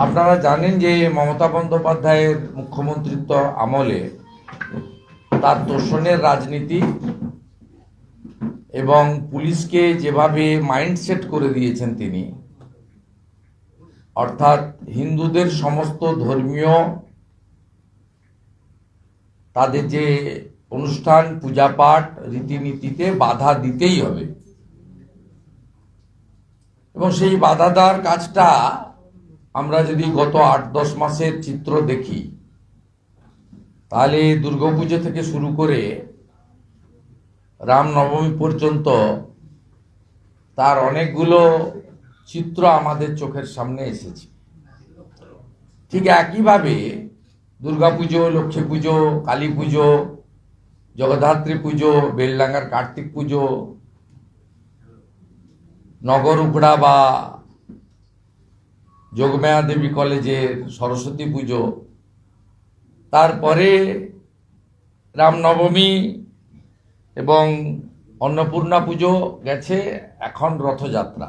আপনারা জানেন যে মমতা বন্দ্যোপাধ্যায়ের মুখ্যমন্ত্রিত্ব আমলে তার তোষণের রাজনীতি এবং পুলিশকে যেভাবে মাইন্ডসেট করে দিয়েছেন তিনি, অর্থাৎ হিন্দুদের সমস্ত ধর্মীয় তাদের যে অনুষ্ঠান পূজা পাঠ রীতিনীতিতে বাধা দিতেই হবে। এবং সেই বাধা দেওয়ার কাজটা আমরা যদি গত আট, দশ মাসের চিত্র দেখি, তাহলে দুর্গাপুজো থেকে শুরু করে রামনবমী পর্যন্ত তার অনেকগুলো চিত্র আমাদের চোখের সামনে এসেছে। ঠিক একইভাবে দুর্গাপুজো লক্ষ্মী পুজো, কালী পুজো, জগদ্ধাত্রী পুজো, বেলডাঙ্গার কার্তিক পুজো, নগর উগড়া বা যোগমায়া দেবী কলেজের সরস্বতী পুজো। তারপরে রামনবমী এবং অন্নপূর্ণা পুজো গেছে, এখন রথযাত্রা।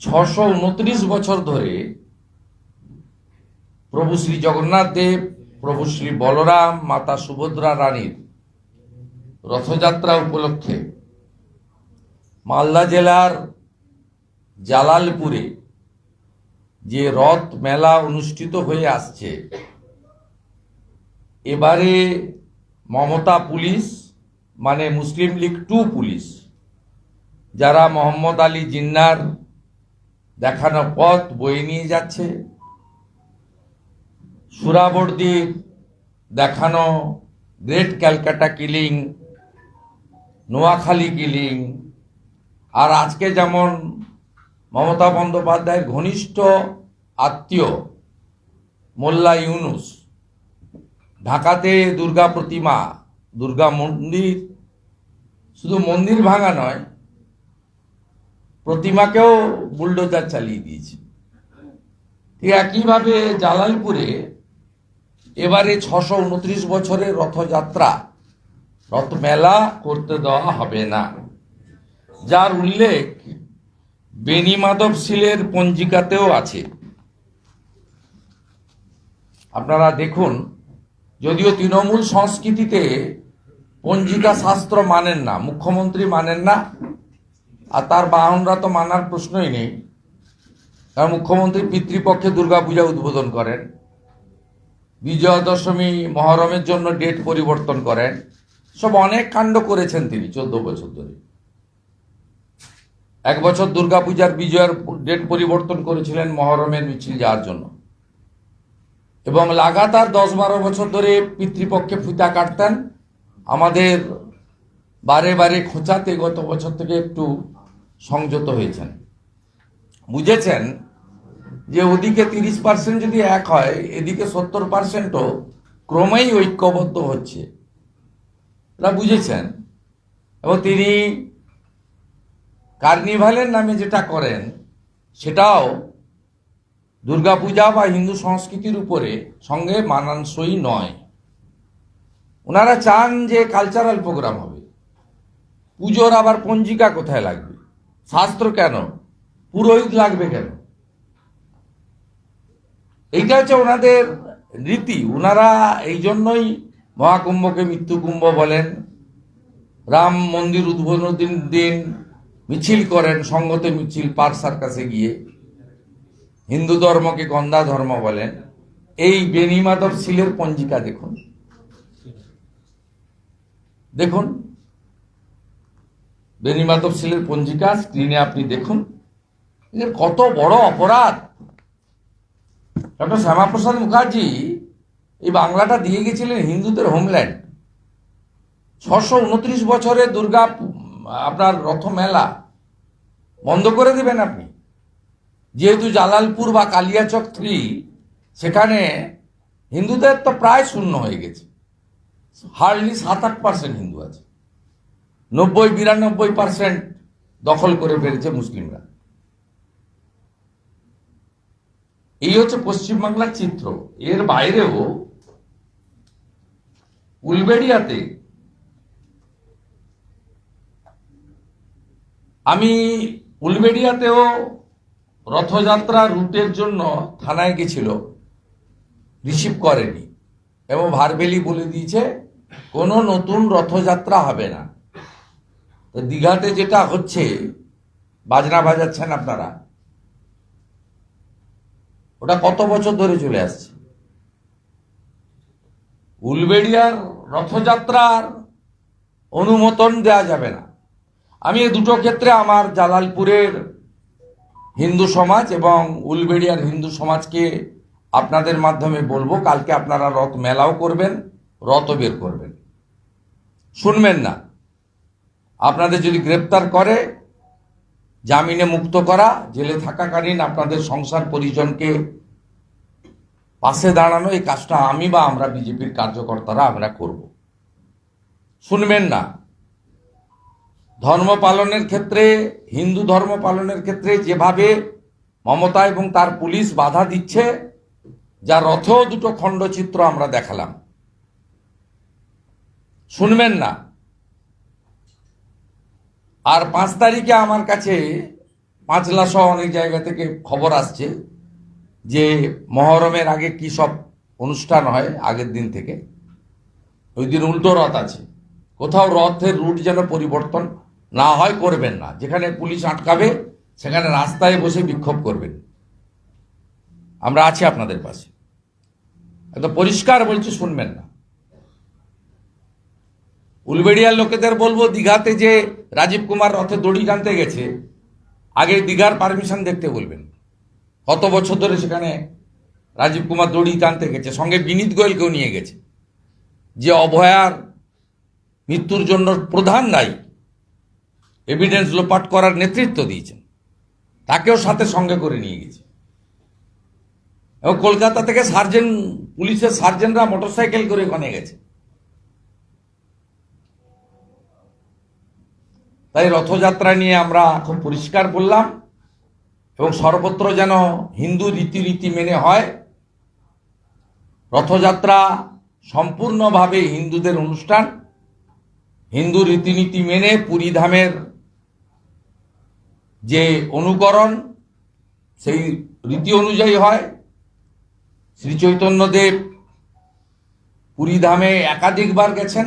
ছশো উনত্রিশ বছর ধরে প্রভু শ্রী জগন্নাথ দেব, প্রভু শ্রী বলরাম, মাতা সুভদ্রা রানীর রথযাত্রা উপলক্ষে মালদা জেলার জালালপুরে যে রথ মেলা অনুষ্ঠিত হয়ে আসছে, এবারে মমতা পুলিশ মানে মুসলিম লীগ টু পুলিশ, যারা মোহাম্মদ আলী জিন্নার দেখানো পথ বয়ে নিয়ে যাচ্ছে সুরাবর্দির দেখানো great Calcutta killing, Noakhali killing, আর আজকে যেমন মমতা বন্দ্যোপাধ্যায়ের ঘনিষ্ঠ আত্মীয়, মোল্লা ইউনুস। ঢাকাতে দুর্গা প্রতিমা, দুর্গা মন্দির। শুধু মন্দির ভাঙা নয়, প্রতিমাকেও বুলডোজার চালিয়ে দিয়েছে। ঠিক একইভাবে জালালপুরে এবারে ছশো উনত্রিশ বছরের রথযাত্রা রথ মেলা করতে দেওয়া হবে না। যার উল্লেখ বেনি মাধব শিলের পঞ্জিকাতেও আছে। আপনারা দেখুন, যদিও তৃণমূল সংস্কৃতিতে পঞ্জিকা শাস্ত্র মানেন না, মুখ্যমন্ত্রী মানেন না, আর তার বাহনরা তো মানার প্রশ্নই নেই। কারণ মুখ্যমন্ত্রী পিতৃপক্ষে দুর্গাপূজা উদ্বোধন করেন বিজয়া দশমী মহরমের জন্য ডেট পরিবর্তন করেন, সব অনেক কাণ্ড করেছেন তিনি চোদ্দ বছর ধরে। এক বছর দুর্গাপূজার বিজয়ের ডেট পরিবর্তন করেছিলেন মহরমের মিছিল যাওয়ার জন্য। এবং লাগাতার দশ বারো বছর ধরে পিতৃপক্ষে ফিতা কাটতেন। আমাদের বারে বারে খোঁচাতে গত বছর থেকে একটু সংযত হয়েছেন। বুঝেছেন যে ওদিকে তিরিশ পার্সেন্ট যদি এক হয়, এদিকে সত্তর পার্সেন্টও ক্রমেই ঐক্যবদ্ধ হচ্ছে। বুঝেছেন। এবং তিনি কার্নিভালের নামে যেটা করেন, সেটাও দুর্গাপূজা বা হিন্দু সংস্কৃতির উপরে সঙ্গে মানানসই নয়। ওনারা চান যে কালচারাল প্রোগ্রাম হবে। পুজোর আবার পঞ্জিকা কোথায় লাগবে? শাস্ত্র কেন? পুরোহিত লাগবে কেন? এইটা হচ্ছে ওনাদের রীতি। ওনারা এই জন্যই মহাকুম্ভকে মৃত্যুকুম্ভ বলেন। রাম মন্দির উদ্বোধন দিন মিছিল করেন, সঙ্গতে মিছিল পার সার্কাসে গিয়ে। হিন্দু ধর্মকে গন্ধা ধর্ম বলেন। এই বেনিমাধব শিলের পঞ্জিকা দেখুন। দেখুন। বেনিমাধব শিলের পঞ্জিকা স্ক্রিনে আপনি দেখুন। এর কত বড় অপরাধ। ডক্টর শ্যামাপ্রসাদ মুখার্জি এই বাংলাটা দিয়ে গেছিলেন হিন্দুদের হোমল্যান্ড। ছশো উনত্রিশ বছরে দুর্গা আপনার রথ মেলা বন্ধ করে দেবেন আপনি। যেহেতু জালালপুর বা কালিয়াচক থ্রি, সেখানে হিন্দুদের তো প্রায় শূন্য হয়ে গেছে। হার্ডলি সাত আট পার্সেন্ট হিন্দু আছে। নব্বই, বিরানব্বই পার্সেন্ট দখল করে ফেলেছে মুসলিমরা। এই হচ্ছে পশ্চিমবাংলার চিত্র। এর বাইরেও উলবেড়িয়াতে আমি উলবেড়িয়াতেও রথযাত্রা রুটের জন্য থানায় গেছিল। রিসিভ করেনি। এবং ভারবেলি বলে দিয়েছে, কোনো নতুন রথযাত্রা হবে না। তো দীঘাতে যেটা হচ্ছে, বাজনা বাজাচ্ছেন আপনারা। ওটা কত বছর ধরে চলে আসছে? উলবেড়িয়ার রথযাত্রার অনুমোদন দেওয়া যাবে না। আমি এই দুটো ক্ষেত্রে আমার জালালপুরের হিন্দু সমাজ এবং উলবেড়িয়ার হিন্দু সমাজকে আপনাদের মাধ্যমে বলব, কালকে আপনারা রথ মেলাও করবেন, রথও বের করবেন। শুনবেন না। আপনাদের যদি গ্রেপ্তার করে, জামিনে মুক্ত করা, জেলে থাকাকালীন আপনাদের সংসার পরিজনকে পাশে দাঁড়ানো, এই কাজটা আমি বা আমরা বিজেপির কার্যকর্তারা আমরা করব। শুনবেন না। ধর্ম পালনের ক্ষেত্রে, হিন্দু ধর্ম পালনের ক্ষেত্রে যেভাবে মমতা এবং তার পুলিশ বাধা দিচ্ছে যা রথেও দুটো খণ্ডচিত্র আমরা দেখালাম। শুনবেন না। আর পাঁচ তারিখে আমার কাছে পাঁচলা সহ অনেক জায়গা থেকে খবর আসছে যে মহরমের আগে কি সব অনুষ্ঠান হয় আগের দিন থেকে। ওই দিন উল্টো রথ আছে। কোথাও রথের রুট যেন পরিবর্তন না হয় করবেন না। যেখানে পুলিশ আটকাবে, সেখানে রাস্তায় বসে বিক্ষোভ করবেন। আমরা আছি আপনাদের পাশে। একদম পরিষ্কার বলছি, শুনবেন না। উলবেড়িয়ার লোকেদের বলব, দীঘাতে যে রাজীব কুমার রথে দড়ি টানতে গেছে, আগে দীঘার পারমিশন দেখতে বলবেন। কত বছর ধরে সেখানে রাজীব কুমার দড়ি টানতে গেছে, সঙ্গে বিনীত গোয়েলকেও নিয়ে গেছে। যে অভয়ার মৃত্যুর জন্য প্রধান দায়ী এভিডেন্স লোপাট করার নেতৃত্ব দিয়েছেন। তাকেও সাথে সঙ্গে করে নিয়ে গেছে। এবং কলকাতা থেকে সার্জেন্ট, পুলিশের সার্জেন্টরা মোটরসাইকেল করে ওখানে গেছে। তাই রথযাত্রা নিয়ে আমরা খুব পরিষ্কার বললাম এবং সর্বত্র যেন হিন্দু রীতিনীতি মেনে হয়, রথযাত্রা সম্পূর্ণভাবে হিন্দুদের অনুষ্ঠান, হিন্দু রীতিনীতি মেনে পুরীধামের যে অনুকরণ সেই রীতি অনুযায়ী হয়। শ্রী চৈতন্যদেব পুরীধামে একাধিকবার গেছেন।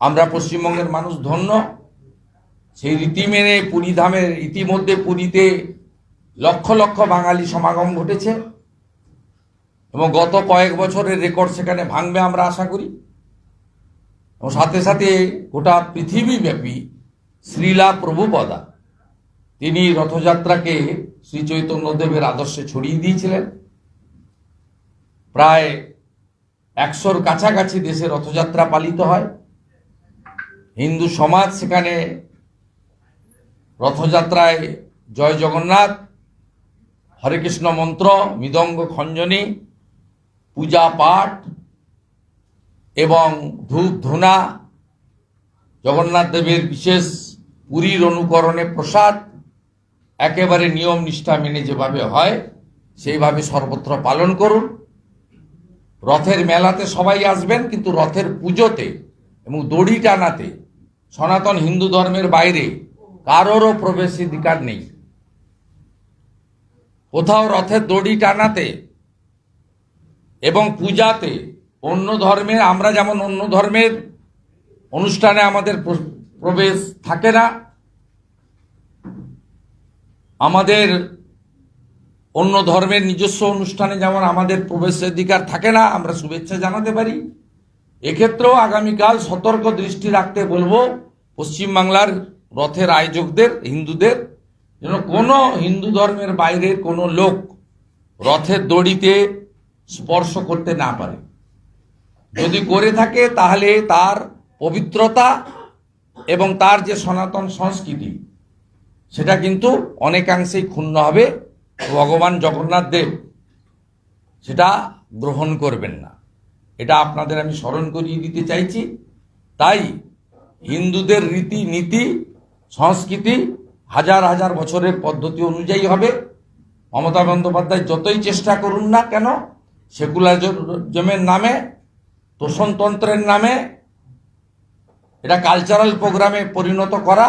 আমরা পশ্চিমবঙ্গের মানুষ ধন্য। সেই রীতি মেনে পুরীধামের ইতিমধ্যে পুরীতে লক্ষ লক্ষ বাঙালি সমাগম ঘটেছে এবং গত কয়েক বছরের রেকর্ড সেখানে ভাঙবে আমরা আশা করি। এবং সাথে সাথে গোটা পৃথিবীব্যাপী শ্রীলা প্রভুপদা তিনি রথযাত্রাকে শ্রী চৈতন্যদেবের আদর্শে ছড়িয়ে দিয়েছিলেন। প্রায় একশোর কাছাকাছি দেশে রথযাত্রা পালিত হয়। হিন্দু সমাজ সেখানে রথযাত্রায় জয় জগন্নাথ, হরে কৃষ্ণ মন্ত্র, মৃদঙ্গ খঞ্জনী, পূজা পাঠ এবং ধূপ ধুনা, জগন্নাথ দেবের বিশেষ পুরীর অনুকরণে প্রসাদ একেবারে নিয়ম নিষ্ঠা মেনে যেভাবে হয়, সেইভাবে সর্বত্র পালন করুন। রথের মেলাতে সবাই আসবেন, কিন্তু রথের পুজোতে এবং দড়ি টানাতে সনাতন হিন্দু ধর্মের বাইরে কারোরও প্রবেশাধিকার নেই। কোথাও রথের দড়ি টানাতে এবং পূজাতে অন্য ধর্মের, আমরা যেমন অন্য ধর্মের অনুষ্ঠানে আমাদের প্র- প্রবেশ থাকে না আমাদের অন্য ধর্মের নিজস্ব অনুষ্ঠানে যেমন আমাদের প্রবেশাধিকার থাকে না, আমরা শুভেচ্ছা জানাতে পারি। এক্ষেত্রেও আগামীকাল সতর্ক দৃষ্টি রাখতে বলব, পশ্চিমবাংলার রথের আয়োজকদের, হিন্দুদের, যেন কোনো হিন্দু ধর্মের বাইরের কোনো লোক রথের দড়িতে স্পর্শ করতে না পারে। যদি করে থাকে, তাহলে তার পবিত্রতা এবং তার যে সনাতন সংস্কৃতি সেটা কিন্তু অনেকাংশেই ক্ষুণ্ণ হবে। ভগবান জগন্নাথ দেব সেটা গ্রহণ করবেন না। এটা আপনাদের আমি স্মরণ করিয়ে দিতে চাইছি। তাই হিন্দুদের রীতি নীতি, সংস্কৃতি হাজার হাজার বছরের পদ্ধতি অনুযায়ী হবে। মমতা বন্দ্যোপাধ্যায় যতই চেষ্টা করুন না কেন, সেকুলারিজমের নামে, তোষণতন্ত্রের নামে, এটা কালচারাল প্রোগ্রামে পরিণত করা